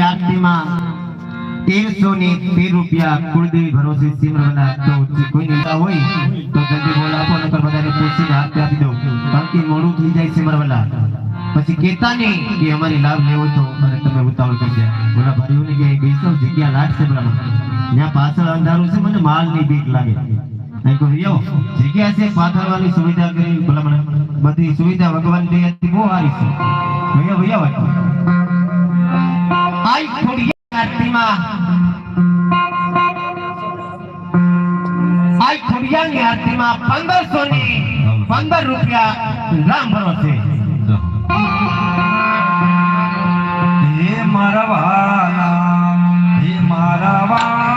આરતીમાં તેરસો ને અંધારું છે, મને માલની બીક લાગે. અહીં કોઈ જગ્યા છે, પાથરવાની સુવિધા બધી સુવિધા ભગવાન બહુ સારી છે. ભૈયા ભૈયા આરતીમાં આઈ ખોડિયાની આરતીમાં પંદરસો ની પંદર રૂપિયા રામ મારા વાલા હે મારા